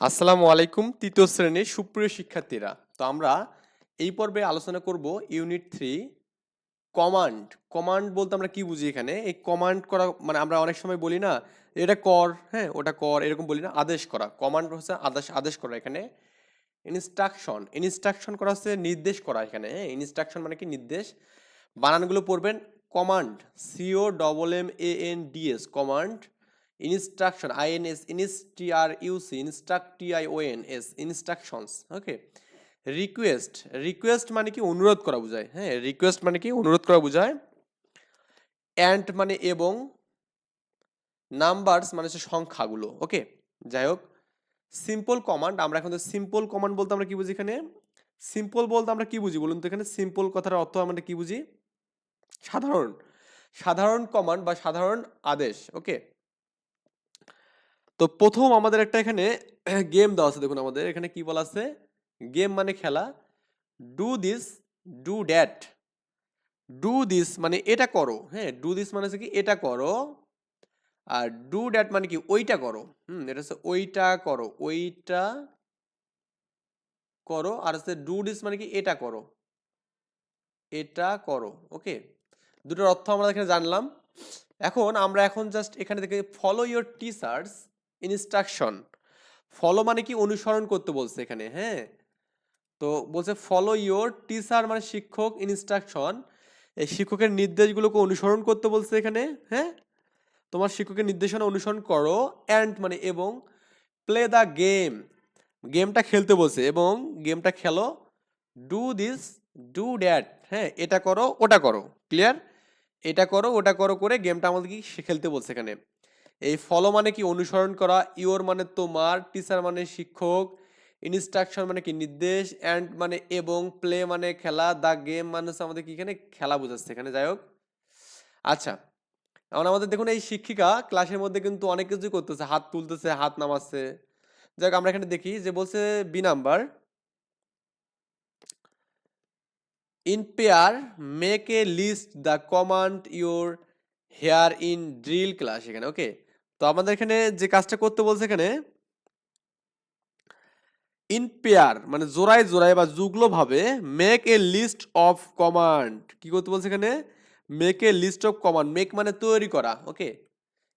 আসসালামু আলাইকুম, তৃতীয় শ্রেণির সুপ্রিয় শিক্ষার্থীরা। তো আমরা এই পর্বে আলোচনা করব ইউনিট থ্রি, কমান্ড। কমান্ড বলতে আমরা কি বুঝি এখানে? এই কমান্ড করা মানে আমরা অনেক সময় বলি না, এটা কর হ্যাঁ ওটা কর, এরকম বলি না, আদেশ করা। কমান্ড হচ্ছে আদেশ আদেশ করা এখানে। ইনস্ট্রাকশন ইনস্ট্রাকশন করা হচ্ছে নির্দেশ করা এখানে হ্যাঁ ইনস্ট্রাকশন মানে কি নির্দেশ। বানানগুলো পড়বেন command C O double M A N D S command. Instruction I N S ইনস্টিআর U C instruct T I O N S instructions okay request request মানে কি অনুরোধ করা বোঝায় হ্যাঁ রিকোয়েস্ট মানে কি অনুরোধ করা বোঝায় অ্যান্ড মানে এবং নাম্বারস মানে হচ্ছে সংখ্যাগুলো ওকে যাই হোক সিম্পল কমান্ড আমরা এখন তো সিম্পল কমান্ড বলতে আমরা কি বুঝি এখানে? সিম্পল বলতে আমরা কি বুঝি বলুন তো এখানে? সিম্পল কথার অর্থ আমরা কি বুঝি? সাধারণ সাধারণ কমান্ড বা সাধারণ আদেশ ওকে তো প্রথম আমাদের একটা এখানে গেম দেওয়া আছে, দেখুন আমাদের। এখানে কি বলা আছে? গেম মানে খেলা। Do this do that do this মানে এটা করো হ্যাঁ? ডু দিস মানে হচ্ছে কি, এটা করো। আর ডু ড্যাট মানে কি, ওইটা করো। হুম, এটা হচ্ছে ওইটা করো ওইটা করো। আর হচ্ছে ডু ডিস মানে কি, এটা করো। এটা করো, ওকে? দুটোর অর্থ আমরা এখানে জানলাম। এখন আমরা এখন জাস্ট এখানে থেকে follow your teachers instruction follow মানে কি অনুসরণ করতে বলছে এখানে হ্যাঁ? তো বলছে ফলো ইয়োর টিচার মানে শিক্ষক ইনস্ট্রাকশন এই শিক্ষকের নির্দেশগুলোকে অনুসরণ করতে বলছে এখানে হ্যাঁ? তোমার শিক্ষকের নির্দেশনা অনুসরণ করো অ্যান্ড মানে এবং প্লে দ্য গেম গেমটা খেলতে বলছে এবং গেমটা খেলো ডু দিস ডু ড্যাট হ্যাঁ এটা করো, ওটা করো ক্লিয়ার এটা করো, ওটা করো করে গেমটা আমাদের কি খেলতে বলছে এখানে। এই ফলো মানে কি অনুসরণ করা ইওর মানে তোমার টিচার মানে শিক্ষক ইনস্ট্রাকশন মানে কি নির্দেশ অ্যান্ড মানে এবং প্লে মানে খেলা দ্য গেম মানে আমাদের কি এখানে খেলা বোঝাচ্ছে এখানে, যাই হোক। আচ্ছা এখন আমাদের দেখুন এই শিক্ষিকা ক্লাসের মধ্যে কিন্তু অনেক কিছুই করতেছে, হাত তুলতেছে, হাত নামাচ্ছে। যাই হোক, আমরা এখানে দেখি যে বলছে B number in pair make a list the command your here in drill class এখানে ওকে তো আমাদের এখানে যে কাজটা করতে বলছে এখানে ইন পেয়ার মানে জোড়ায় জোড়ায় বা যুগলো ভাবে make a list of command কি করতে বলছে এখানে? Make a list of command make মানে তৈরি করা okay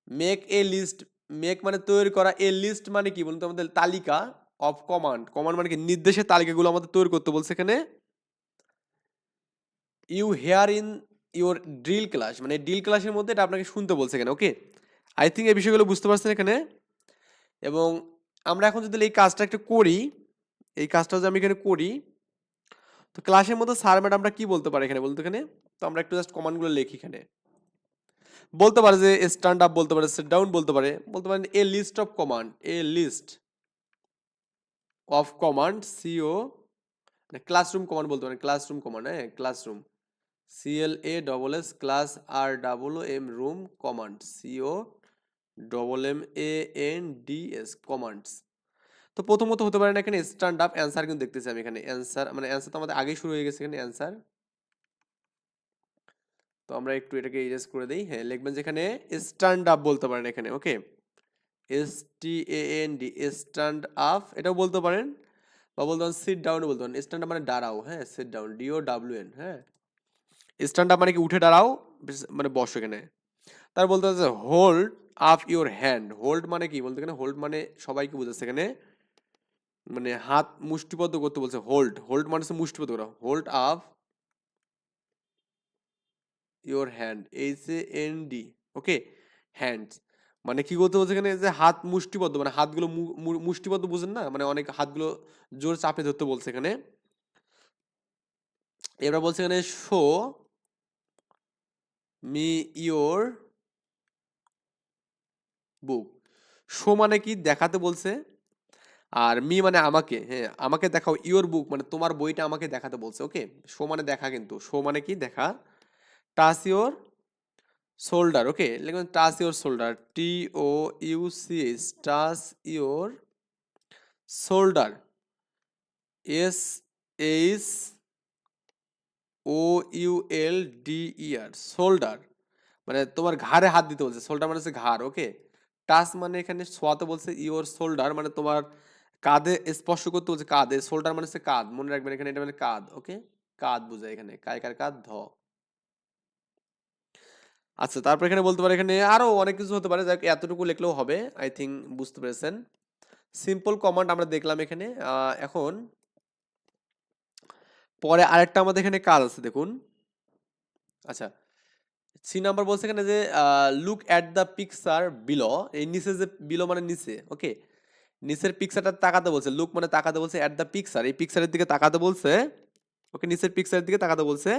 make a list make মানে তৈরি করা। এ লিস্ট মানে কি বলুন তো আমাদের? তালিকা অফ কমান্ড কমান্ড মানে কি? নির্দেশের তালিকাগুলো আমাদের তৈরি করতে বলছে এখানে। You here in your drill class মানে ড্রিল ক্লাসের মধ্যে এটা আপনাকে শুনতে বলছে এখানে ওকে আই থিঙ্ক এই বিষয়গুলো বুঝতে পারছেন এখানে। এবং আমরা এখন যদি এই কাজটা একটু করি, এই কাজটা যদি আমি এখানে করি, তো ক্লাসের মধ্যে স্যার ম্যাডামরা কি বলতে পারে এখানে বলতে এখানে? তো আমরা একটু জাস্ট কমান্ডগুলো লিখি এখানে। বলতে পারে যে স্ট্যান্ড আপ বলতে পারে সেট ডাউন বলতে পারে, বলতে পারেন a list of command a list of command C O মানে ক্লাসরুম কমান্ড বলতে পারেন ক্লাসরুম কমান্ড হ্যাঁ classroom C L A double S class R double M room command C O double M A N D S commands তো প্রথমত হতে পারে না এখানে স্ট্যান্ড আপ অ্যান্সার কিন্তু দেখতেছি আমি এখানে। অ্যান্সার মানে অ্যান্সার তো আমাদের আগেই শুরু হয়ে গেছে এখানে অ্যান্সার তো আমরা একটু এটাকে ইরেজ করে দিই। হ্যাঁ লিখবেন যেখানে স্ট্যান্ড আপ বলতে পারেন এখানে okay S T A N D stand up এটাও বলতে পারেন। বা বলতে পারেন সিট ডাউন বলতে পারেন। স্ট্যান্ড আপ মানে দাঁড়াও হ্যাঁ sit down D O W N হ্যাঁ। স্ট্যান্ড আপ মানে কি উঠে দাঁড়াও মানে বসো এখানে। তার বলতে হচ্ছে hold up your hand hold মানে কি? বলতে এখানে হোল্ড মানে সবাইকে বোঝাচ্ছে এখানে মানে হাত মুষ্টিবদ্ধ করতে বলছে হোল্ড হোল্ড মানে মুষ্টিবদ্ধ করা। Hold up your hand H A N D okay hand মানে কি করতে বলছে এখানে? যে হাত মুষ্টিবদ্ধ মানে হাতগুলো মুষ্টিবদ্ধ বুঝেন না? মানে অনেক হাতগুলো জোর চাপে ধরতে বলছে এখানে। এবার বলছে এখানে show me your book show মানে কি? দেখাতে বলছে। আর মি মানে আমাকে হ্যাঁ আমাকে দেখাও ইওর বুক মানে তোমার বইটা আমাকে দেখাতে বলছে, ওকে? শো মানে দেখা কিন্তু। শো মানে কি? দেখা। Touch your shoulder, okay? লিখবেন touch your shoulder T O U C S your shoulder S H O U L D your shoulder. মানে তোমার ঘাড়ে হাত দিতে বলছে, শোল্ডার মানে হচ্ছে ঘাড়, ওকে? টাচ মানে এখানে ছোঁয়াতে বলছে ইওর শোল্ডার মানে তোমার কাঁধে স্পর্শ করতে বলছে কাঁধে শোল্ডার মানে হচ্ছে কাঁধ। মনে রাখবেন এখানে এটা মানে কাঁধ ওকে কাঁধ বোঝায় এখানে কায়কার কাঁধ ধ। আচ্ছা তারপর এখানে বলতে পারে এখানে আরও অনেক কিছু হতে পারে, যাক, এতটুকু লিখলেও হবে আই থিঙ্ক বুঝতে পেরেছেন। সিম্পল কমান্ড আমরা দেখলাম এখানে এখন পরে আরেকটা আমাদের এখানে কাজ আছে, দেখুন। আচ্ছা সি নাম্বার বলছে এখানে যে look at the picture below এই নিচে যে বিলো মানে নিচে ওকে নিচের পিকচারটা তাকাতে বলছে লুক মানে তাকাতে বলছে অ্যাট দ্য পিকচার এই পিকচারের দিকে তাকাতে বলছে ওকে নিচের পিকচারের দিকে তাকাতে বলছে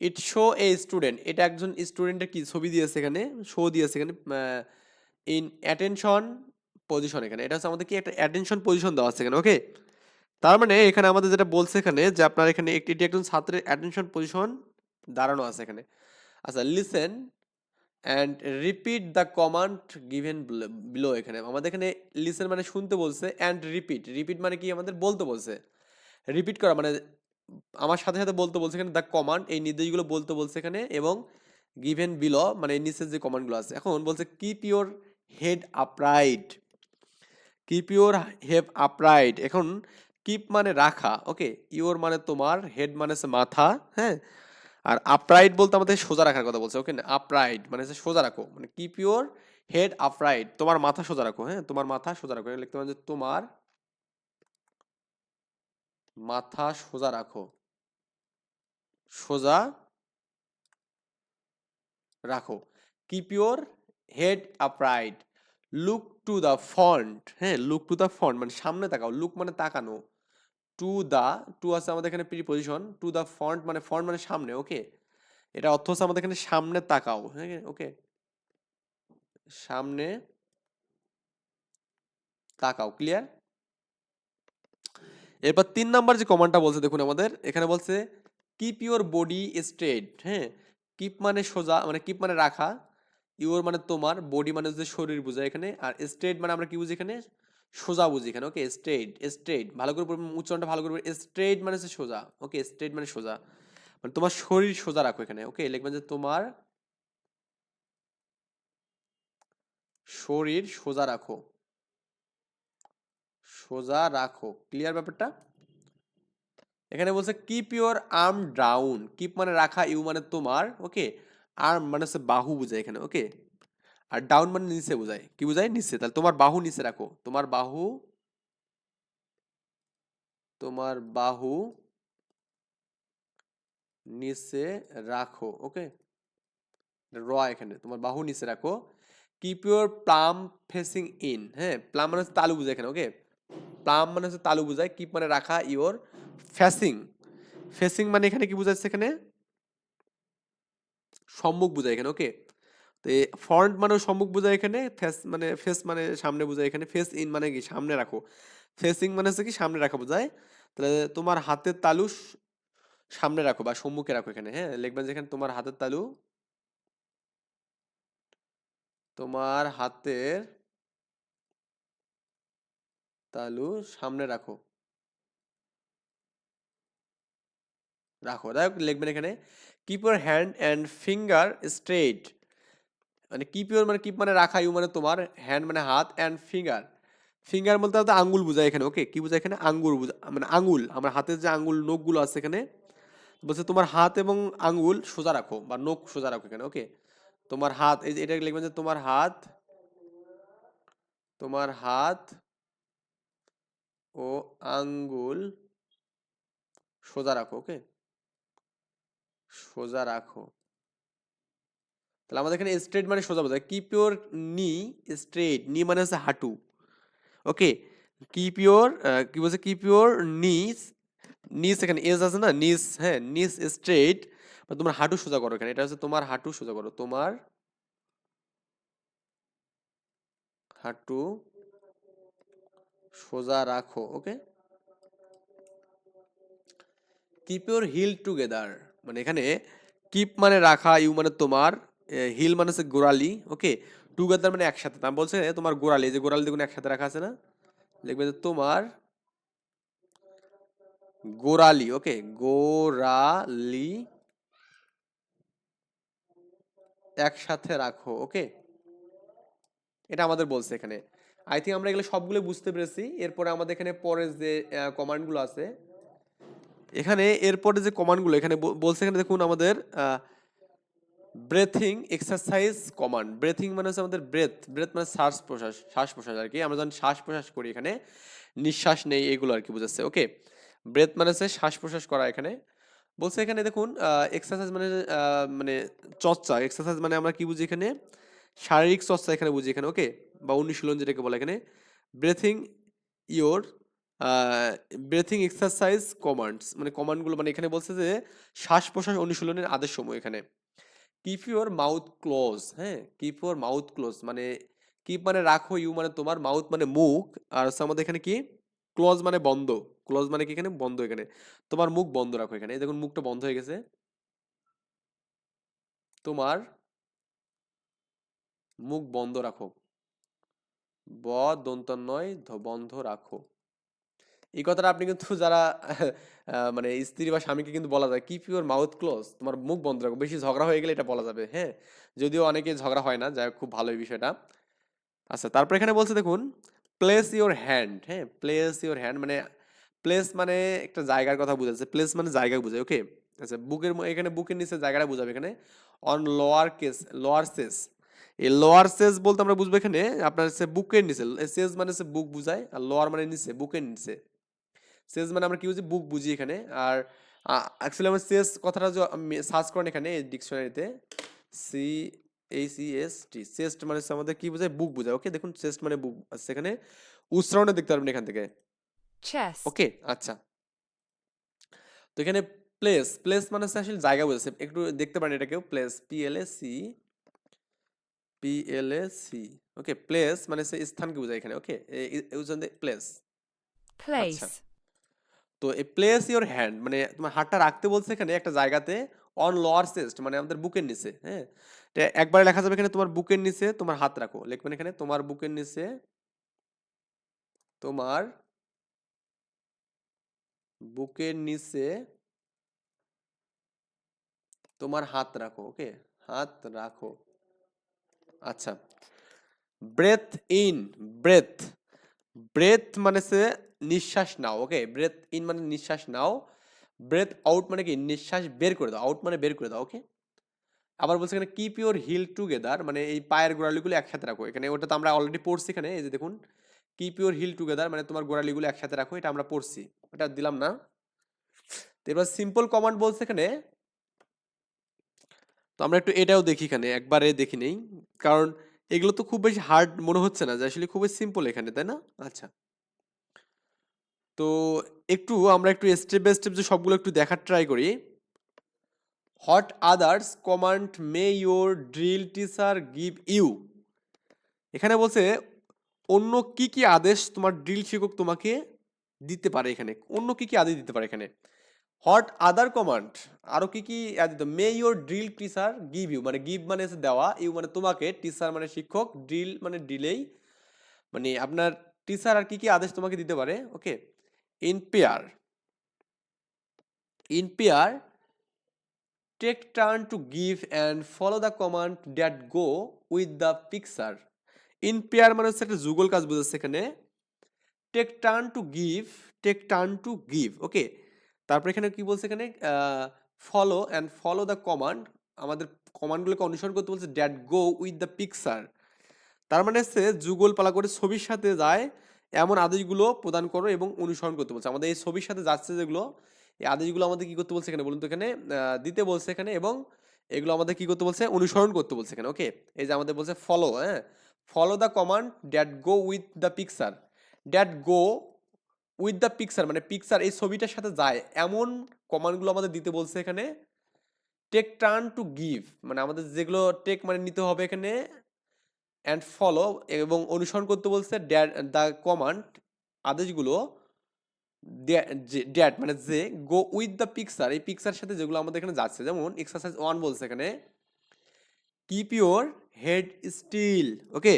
ইট শো এ স্টুডেন্ট এটা একজন স্টুডেন্টের কি ছবি দিয়েছে এখানে শো দিয়েছে এখানে ইন অ্যাটেনশন পজিশন এখানে, এটা হচ্ছে আমাদের কি একটা অ্যাটেনশন পজিশন দেওয়া আছে এখানে ওকে তার মানে এখানে আমাদের যেটা বলছে এখানে যে আপনার এখানে একটি একজন ছাত্রের অ্যাটেনশন পজিশন দাঁড়ানো আছে এখানে। আচ্ছা listen and repeat the command given below এখানে। আমাদের এখানে লিসেন মানে শুনতে বলছে অ্যান্ড রিপিট রিপিট মানে কি? আমাদের বলতে বলছে। রিপিট করা মানে আমার সাথে সাথে বলতে বলছে এখানে দ্য কমান্ড এই নির্দেশগুলো বলতে বলছে এখানে এবং গিভেন বিলো মানে নিচের যে কমান্ডগুলো আছে। এখন বলছে keep your head upright keep your head upright এখন কিপ মানে রাখা ওকে ইওর মানে তোমার হেড মানে মাথা হ্যাঁ? আর আপরাইট বলতে আমাদের সোজা রাখার কথা বলছে। ওকে আপরাইট মানে সোজা রাখো। মানে কিপ ইউর হেড আপরাইট তোমার মাথা সোজা রাখো হ্যাঁ? তোমার মাথা সোজা রাখো। লিখতে পারেন যে তোমার মাথা সোজা রাখো। সোজা রাখো। Keep your head upright look to the front হ্যাঁ? লুক টু দ্য ফন্ট মানে সামনে তাকাও। লুক মানে তাকানো। টু দা টু আছে আমাদের এখানে প্রিপোজিশন টু দা ফন্ট মানে ফন্ট মানে সামনে ওকে এটা অর্থ হচ্ছে আমাদের এখানে সামনে তাকাও হ্যাঁ ওকে সামনে তাকাও ক্লিয়ার এরপর তিন নাম্বার যে কমান্ডটা বলছে, দেখুন আমাদের, এখানে বলছে কিপ ইউর বডি স্ট্রেট হ্যাঁ? কিপ মানে সোজা মানে কিপ মানে রাখা ইউর মানে তোমার বডি মানে শরীর বোঝায় এখানে, আর স্ট্রেট মানে আমরা কি বুঝি এখানে? সোজা বুঝি এখানে ওকে স্ট্রেট স্ট্রেট ভালো করে উচ্চারণটা ভালো করে স্ট্রেট মানে হচ্ছে সোজা ওকে স্ট্রেট মানে সোজা। মানে তোমার শরীর সোজা রাখো এখানে ওকে লিখবেন যে তোমার শরীর সোজা রাখো। সোজা রাখো ক্লিয়ার ব্যাপারটা? এখানে বলছে keep your arm down keep মানে রাখা ইউ মানে তোমার ওকে আর্ম মানে হচ্ছে বাহু বোঝায় এখানে ওকে আর ডাউন মানে নিচে বোঝায়। কি বোঝায়? নিচে। তাহলে তোমার বাহু নিচে রাখো। তোমার বাহু তোমার বাহু নিচে রাখো ওকে র এখানে। তোমার বাহু নিচে রাখো। Keep your palm facing in হ্যাঁ? প্লাম মানে হচ্ছে তালু বোঝায় এখানে ওকে প্লাম মানে হচ্ছে তালু বোঝায়। কিপ মানে রাখা ইওর ফেসিং ফেসিং মানে এখানে কি বোঝাচ্ছে এখানে? সম্মুখ বোঝায় এখানে ওকে তো ফ্রন্ট মানে সম্মুখ বোঝায় এখানে ফেস মানে ফেস মানে সামনে বোঝায় এখানে ফেস ইন মানে কি? সামনে রাখো। ফেসিং মানে হচ্ছে কি? সামনে রাখা বোঝায়। তাহলে তোমার হাতের তালু সামনে রাখো বা সম্মুখে রাখো এখানে হ্যাঁ? লিখবেন যে এখানে তোমার হাতের তালু, তোমার হাতের তালু সামনে রাখো। রাখো। হোক, লিখবেন এখানে keep your hand and finger straight মানে কিপ ইউর মানে কিপ মানে রাখা ইউ মানে তোমার হ্যান্ড মানে হাত অ্যান্ড ফিঙ্গার ফিঙ্গার বলতে তো আঙ্গুল বোঝায় এখানে ওকে কি বোঝায় এখানে? আঙ্গুল বোঝা মানে আঙ্গুল আমার হাতের যে আঙ্গুল নখগুলো আছে এখানে, বলছে তোমার হাত এবং আঙ্গুল সোজা রাখো বা নখ সোজা রাখো এখানে ওকে তোমার হাত, এই যে এটা লিখবেন যে তোমার হাত তোমার হাত ও আঙ্গুল সোজা রাখো ওকে সোজা রাখো। তাহলে আমাদের এখানে স্ট্রেট মানে সোজা বোঝায়। কিপ ইউর নি স্ট্রেট নি মানে হচ্ছে হাঁটু। ওকে কিপ ইউর কি বলছে? কিপ ইউর নিস নিস এখানে এজ আছে না? নিস হ্যাঁ নিস স্ট্রেট তোমার হাঁটু সোজা করো এখানে। এটা হচ্ছে তোমার হাঁটু সোজা করো। তোমার হাঁটু সোজা রাখো okay keep your heel together মানে এখানে কিপ মানে রাখা ইউ মানে তোমার হিল মানে হচ্ছে গোড়ালি, ওকে? টুগেদার মানে একসাথে। তা বলছে তোমার গোড়ালি যে গোড়ালি দেখুন একসাথে রাখা আছে না? লিখবে যে তোমার গোড়ালি, ওকে? গোড়ালি একসাথে রাখো, ওকে? এটা আমাদের বলছে এখানে। আই থিঙ্ক আমরা এগুলো সবগুলো বুঝতে পেরেছি। এরপরে আমাদের এখানে পরে যে কমান্ডগুলো আছে, এখানে এরপরে যে কমান্ডগুলো এখানে বলছে এখানে দেখুন আমাদের ব্রেথিং এক্সারসাইজ কমান্ড ব্রেথিং মানে হচ্ছে আমাদের ব্রেথ ব্রেথ মানে শ্বাস প্রশ্বাস শ্বাস প্রশ্বাস আর কি। আমরা যখন শ্বাস প্রশ্বাস করি এখানে, নিঃশ্বাস নেই এগুলো আর কি বুঝাচ্ছে। ওকে ব্রেথ মানে হচ্ছে শ্বাস প্রশ্বাস করা এখানে। বলছে এখানে দেখুন এক্সারসাইজ মানে মানে চর্চা। এক্সারসাইজ মানে আমরা কি বুঝি এখানে? শারীরিক চর্চা এখানে বুঝি এখানে। ওকে বা অনুশীলন যেটাকে বলে এখানে। Breathing your breathing exercise commands মানে কমান্ডগুলো মানে এখানে বলছে যে, শ্বাস প্রশ্বাস অনুশীলনের আদেশ সমূহ এখানে। কিপ ইউর মাউথ ক্লোজ হ্যাঁ? কিপ ইউর মাউথ ক্লোজ মানে কিপ মানে রাখো ইউ মানে তোমার মাউথ মানে মুখ, আর হচ্ছে আমাদের এখানে কি? ক্লোজ মানে বন্ধ ক্লোজ মানে কি এখানে? বন্ধ এখানে, তোমার মুখ বন্ধ রাখো এখানে, এই দেখুন মুখটা বন্ধ হয়ে গেছে, তোমার মুখ বন্ধ রাখো ব দন্ত নয়, ধ- বন্ধ রাখো। এই কথাটা আপনি কিন্তু যারা মানে স্ত্রী বা স্বামীকে কিন্তু বলা যায় কিপ ইউর মাউথ ক্লোজ তোমার মুখ বন্ধ রাখো। বেশি ঝগড়া হয়ে গেলে এটা বলা যাবে হ্যাঁ? যদিও অনেকে ঝগড়া হয় না, যাই খুব ভালো এই বিষয়টা। আচ্ছা তারপর এখানে বলছে, দেখুন প্লেস ইওর হ্যান্ড হ্যাঁ? প্লেস ইওর হ্যান্ড মানে প্লেস মানে একটা জায়গার কথা বোঝাচ্ছে। প্লেস মানে জায়গা বোঝায় ওকে আচ্ছা বুকের এখানে বুকের নিচে জায়গাটা বোঝাবে এখানে। On lower case lower case এই লোয়ার সেস বলতে আমরা বুঝব এখানে, আপনার হচ্ছে বুকের নিচে। সেস মানে হচ্ছে বুক বুঝায়, আর লোয়ার মানে নিচে, বুকের নিচে। সেস মানে আমরা কি বুঝি? বুক বুঝি এখানে। আর অ্যাকচুয়ালি আমার সেস কথাটা যে সার্চ করেন এখানে ডিকশনারিতে সি এই সি এস টি চেস্ট মানে আমাদের কি বোঝায়? বুক বোঝায়। ওকে দেখুন চেস্ট মানে বুক এখানে। উচ্চারণে দেখতে পারবেন এখান থেকে। ওকে আচ্ছা। তো এখানে প্লেস প্লেস মানে হচ্ছে আসলে জায়গা বোঝাচ্ছে। একটু দেখতে পারেন এটাকেও। Place P L A C P L A C okay place মানে সে স্থানকে বোঝায় এখানে। ওকে প্লেস place, তো এই প্লেস ইওর হ্যান্ড মানে তোমার হাতটা রাখতে বলছে এখানে একটা জায়গাতে অন লোয়ার চেস্ট মানে আমাদের বুকের নিচে হ্যাঁ? একবারে লেখা যাবে এখানে তোমার বুকের নিচে তোমার হাত রাখো। লিখবেন এখানে তোমার বুকের নিচে তোমার বুকের নিচে তোমার হাত রাখো, ওকে? হাত রাখো। আচ্ছা। ব্রেথ ইন ব্রেথ ব্রেথ মানে সে নিঃশ্বাস নাও ওকে ব্রেথ ইন মানে নিঃশ্বাস নাও ব্রেথ আউট মানে কি? নিঃশ্বাস বের করে দাও আউট মানে বের করে দাও ওকে আবার বলছে এখানে কিপ ইউর হিল টুগেদার মানে এই পায়ের গোড়ালিগুলো একসাথে রাখো। এখানে ওটা তো আমরা অলরেডি পড়ছি এখানে, এই যে দেখুন কিপ ইউর হিল টুগেদার মানে তোমার গোড়ালিগুলো একসাথে রাখো, এটা আমরা পড়ছি, ওটা দিলাম না। তো এবার সিম্পল কমান্ড বলছে এখানে, তো আমরা একটু এটাও দেখি এখানে, একবারে দেখি নেই, কারণ এগুলো তো খুব বেশি হার্ড মনে হচ্ছে না, যে আসলে খুবই সিম্পল এখানে, তাই না? আচ্ছা। তো একটু আমরা একটু স্টেপ বাই স্টেপ যে সবগুলো একটু দেখার ট্রাই করি। What others command may your drill teacher give you এখানে বলছে, অন্য কি কি আদেশ তোমার ড্রিল শিক্ষক তোমাকে দিতে পারে এখানে? অন্য কি কি আদেশ দিতে পারে এখানে? হোয়াট আদার কমান্ড আরও কি কি আদেশ may your drill teacher give you মানে গিভ মানে দেওয়া ইউ মানে তোমাকে টিচার মানে শিক্ষক ড্রিল মানে ডিলেই মানে আপনার টিচার আর কি কি আদেশ তোমাকে দিতে পারে? Okay in pair in pair take turn to give and follow the command that go with the picture in pair মানে হচ্ছে একটা যুগল কাজ বোঝাচ্ছে এখানে। Take turn to give take turn to give okay তারপর এখানে কি বলছে এখানে? Follow and follow the command আমাদের কমান্ডগুলোকে অনুসরণ করতে বলছে that go with the picture তার মানে হচ্ছে যুগল পালা করে ছবির সাথে যায় এমন আদেশগুলো প্রদান করো এবং অনুসরণ করতে বলছে। আমাদের এই ছবির সাথে যাচ্ছে যেগুলো, এই আদেশগুলো আমাদের কি করতে বলছে এখানে বলুন তো এখানে? দিতে বলছে এখানে এবং এগুলো আমাদের কি করতে বলছে? অনুসরণ করতে বলছে এখানে ওকে এই যে আমাদের বলছে ফলো হ্যাঁ? Follow the command that go with the picture that go with the picture মানে পিকচার এই ছবিটার সাথে যায়। এমন কমান্ডগুলো আমাদের দিতে বলছে এখানে। টেক টার্ন টু গিভ মানে আমাদের যেগুলো টেক মানে নিতে হবে এখানে। অ্যান্ড ফলো এবং অনুসরণ করতে বলছে দ্য কমান্ড আদেশগুলো ড্যাট মানে যে গো উইথ দ্য পিকচার এই পিকচার সাথে যেগুলো আমাদের এখানে যাচ্ছে, যেমন এক্সারসাইজ ওয়ান বলছে এখানে keep your head still okay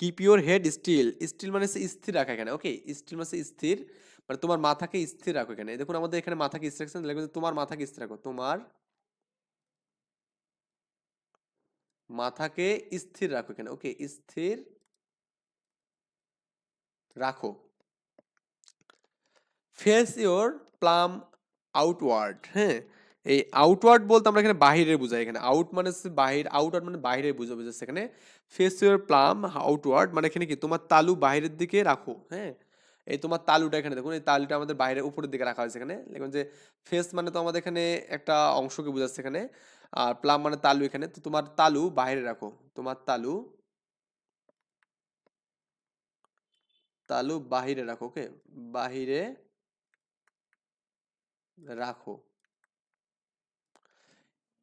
keep your head still still মানে হচ্ছে স্থির রাখা এখানে ওকে স্টিল মানে স্থির মানে তোমার মাথাকে স্থির রাখো এখানে। দেখুন আমাদের এখানে মাথাকে স্থির যে তোমার মাথাকে স্থির রাখো, তোমার মাথাকে স্থির রাখো এখানে। ওকে, স্থির রাখো। ফেস ইওর প্লাম আউটওয়ার্ড হ্যাঁ? এই আউটওয়ার্ড বলতে আমরা এখানে বাহিরে বুঝাই। এখানে আউট মানে বাহির আউটওয়ার্ড মানে বাইরে বুঝা বুঝাচ্ছে এখানে। ফেস ইওর প্লাম আউটওয়ার্ড মানে এখানে কি? তোমার তালু বাইরের দিকে রাখো হ্যাঁ? এই তোমার তালুটা এখানে দেখুন, এই তালুটা আমাদের বাইরে উপরের দিকে রাখা হয়েছে এখানে। দেখুন যে ফেস মানে তো আমাদের এখানে একটা অংশকে বোঝাচ্ছে এখানে। আর প্লাম মানে তালু এখানে। তো তোমার তালু বাইরে রাখো। তোমার তালু তালু বাহিরে রাখো ওকে বাহিরে রাখো।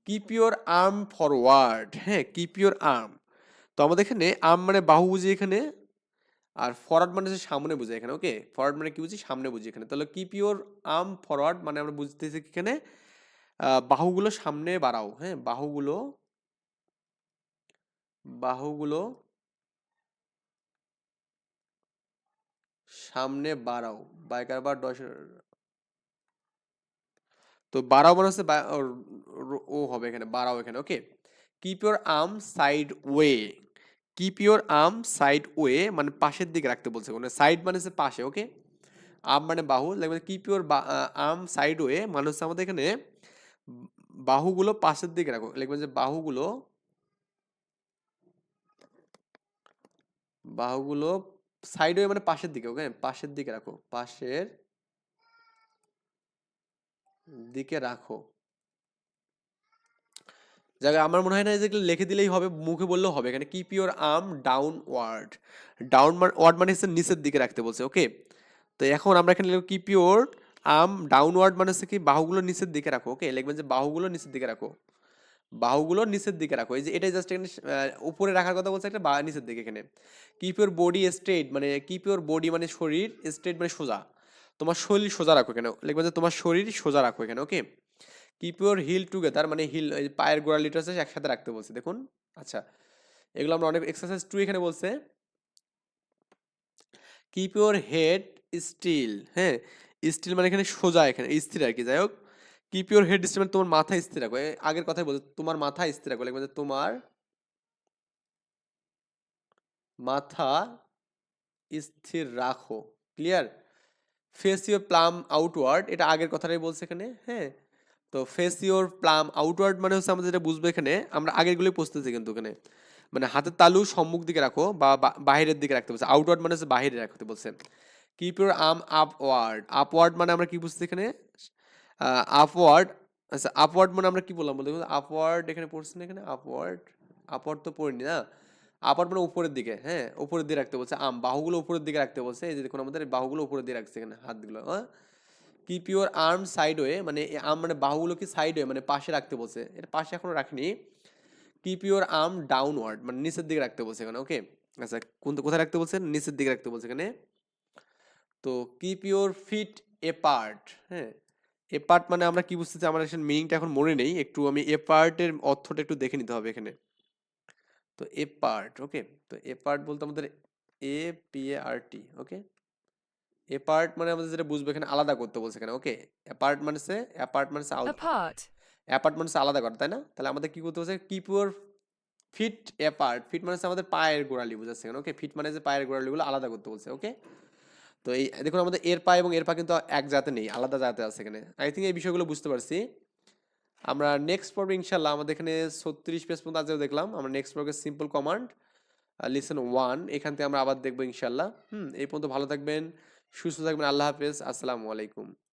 কিপ ইউর আর্ম ফরওয়ার্ড হ্যাঁ? কিপ ইউর আর্ম তো আমাদের এখানে আর্ম মানে বাহু বুঝি এখানে, আর ফরওয়ার্ড মানে হচ্ছে সামনে বুঝি এখানে ওকে ফরওয়ার্ড মানে কি বুঝি? সামনে বুঝি এখানে। তাহলে কিপ ইউর আর্ম ফরওয়ার্ড মানে আমরা বুঝতেছি এখানে? বাহুগুলো সামনে বাড়াও হ্যাঁ? বাহুগুলো বাহুগুলো সামনে বাড়াও, বাইকার বা দশ তো বাড়াও মানে হচ্ছে ও হবে এখানে, বাড়াও এখানে, okay? Keep your arm side way keep your arm side way মানে পাশের দিকে রাখতে বলছে মানে সাইড মানে হচ্ছে পাশে, ওকে? আর্ম মানে বাহু লাগবে keep your arm side way মানে হচ্ছে আমাদের এখানে বাহুগুলো পাশের দিকে রাখো। লিখবেন যে বাহুগুলো বাহুগুলো সাইড মানে পাশের দিকে ওকে পাশের দিকে রাখো। পাশের দিকে রাখো। জায়গায় আমার মনে হয় না যেগুলো লিখে দিলেই হবে, মুখে বললেও হবে। এখানে keep your arm downward downward মানে হচ্ছে নিচের দিকে রাখতে বলছে ওকে তো এখন আমরা এখানে লিখব কিপ ইউর আর্ম ডাউনওয়ার্ড মানে হচ্ছে কি বাহুগুলো নিচের দিকে রাখো ওকে লিখবেন যে বাহুগুলো নিচের দিকে রাখো। বাহুগুলো নিচের দিকে রাখো। এই যে এটা জাস্ট এখানে উপরে রাখার কথা বলছে একটা বা নিচের দিকে এখানে। কিপ ইউর বডি স্ট্রেট মানে কিপ ইউর বডি মানে শরীর স্ট্রেট মানে সোজা। তোমার শরীর সোজা রাখো এখানে। লিখবেন যে তোমার শরীর সোজা রাখো এখানে okay keep your heel together মানে হিল পায়ের গোড়ালিটা আছে একসাথে রাখতে বলছে, দেখুন। আচ্ছা এগুলো আমরা অনেক এক্সারসাইজ টু এখানে বলছে। কিপ ইউর হেড স্টিল হ্যাঁ? স্টিল মানে এখানে সোজা এখানে, স্থির আর কি। যাই হোক কিপ ইউর হেড স্টিল মানে তোমার মাথা স্থির রাখো। আগের কথাই বলছে, তোমার মাথা স্থির রাখো। যে তোমার মাথা স্থির রাখো। Clear face your palm outward এটা আগের কথাটাই বলছে এখানে হ্যাঁ? তো ফেস ইউর প্লাম আউটওয়ার্ড মানে হচ্ছে আমরা যেটা বুঝব এখানে, আমরা আগেরগুলোই বুঝতেছি কিন্তু এখানে। মানে হাতের তালু সম্মুখ দিকে রাখো বা বা- বাহিরের দিকে রাখতে বলছে। আউটওয়ার্ড মানে হচ্ছে বাহিরে রাখতে বলছে। Keep your arm upward upward মানে আমরা কি বুঝছি এখানে? আপওয়ার্ড আচ্ছা আপওয়ার্ড মানে আমরা কি বললাম? বলতে আপওয়ার্ড এখানে পড়ছি না এখানে? আপওয়ার্ড আপওয়ার্ড তো পড়িনি, না? আপওয়ার্ড মানে উপরের দিকে হ্যাঁ? উপরের দিকে রাখতে বলছে আম বাহুগুলো উপরের দিকে রাখতে বলছে। এই যে দেখুন আমাদের বাহুগুলো উপরের দিকে রাখছে এখানে, হাতগুলো হ্যাঁ? Keep your arm side way মানে আর্ম মানে বাহুগুলো কি সাইড ওয়ে মানে পাশে রাখতে বলছে। এটা পাশে এখনও রাখিনি। কিপ ইউর আর্ম ডাউনওয়ার্ড মানে নিচের দিকে রাখতে বলছে এখানে ওকে আচ্ছা কোন, কোথায় রাখতে বলছে? নিচের দিকে রাখতে বলছে এখানে। তো keep your feet apart হ্যাঁ? এ পার্ট মানে আমরা কি বুঝতেছি? আমার এখানে মিনিংটা এখন মনে নেই। একটু আমি এ পার্টের অর্থটা একটু দেখে নিতে হবে এখানে। তো এ পার্ট ওকে তো এ পার্ট বলতে আমাদের A P A R T okay A part মানে আমাদের যেটা বুঝবে এখানে আলাদা করতে বলছে এখানে ওকে অ্যাপার্ট মানে সে অ্যাপার্ট মানে আউট apart, অ্যাপার্টমেন্টস আলাদা করা তাই না? তাহলে আমাদের কি করতে বলছে? Keep your feet apart feet মানে আমাদের পায়ের গোড়ালি বুঝাচ্ছে ওকে ফিট মানে যে পায়ের গোড়ালিগুলো আলাদা করতে বলছে ওকে তো এই, দেখুন, আমাদের এর পা এবং এর পা কিন্তু এক জাতে নেই, আলাদা জাতে আছে এখানে। আই থিঙ্ক এই বিষয়গুলো বুঝতে পারছি। আমরা নেক্সট পর্বে ইনশাল্লাহ আমাদের এখানে ছত্রিশ পেজ পর্যন্ত আজও দেখলাম। আমরা নেক্সট পর্বে সিম্পল কমান্ড লিসন ওয়ান এখান থেকে আমরা আবার দেখব ইনশাল্লাহ হুম, এই পর্যন্ত ভালো থাকবেন, সুস্থ থাকবেন, আল্লাহ হাফেজ, আসসালামু আলাইকুম।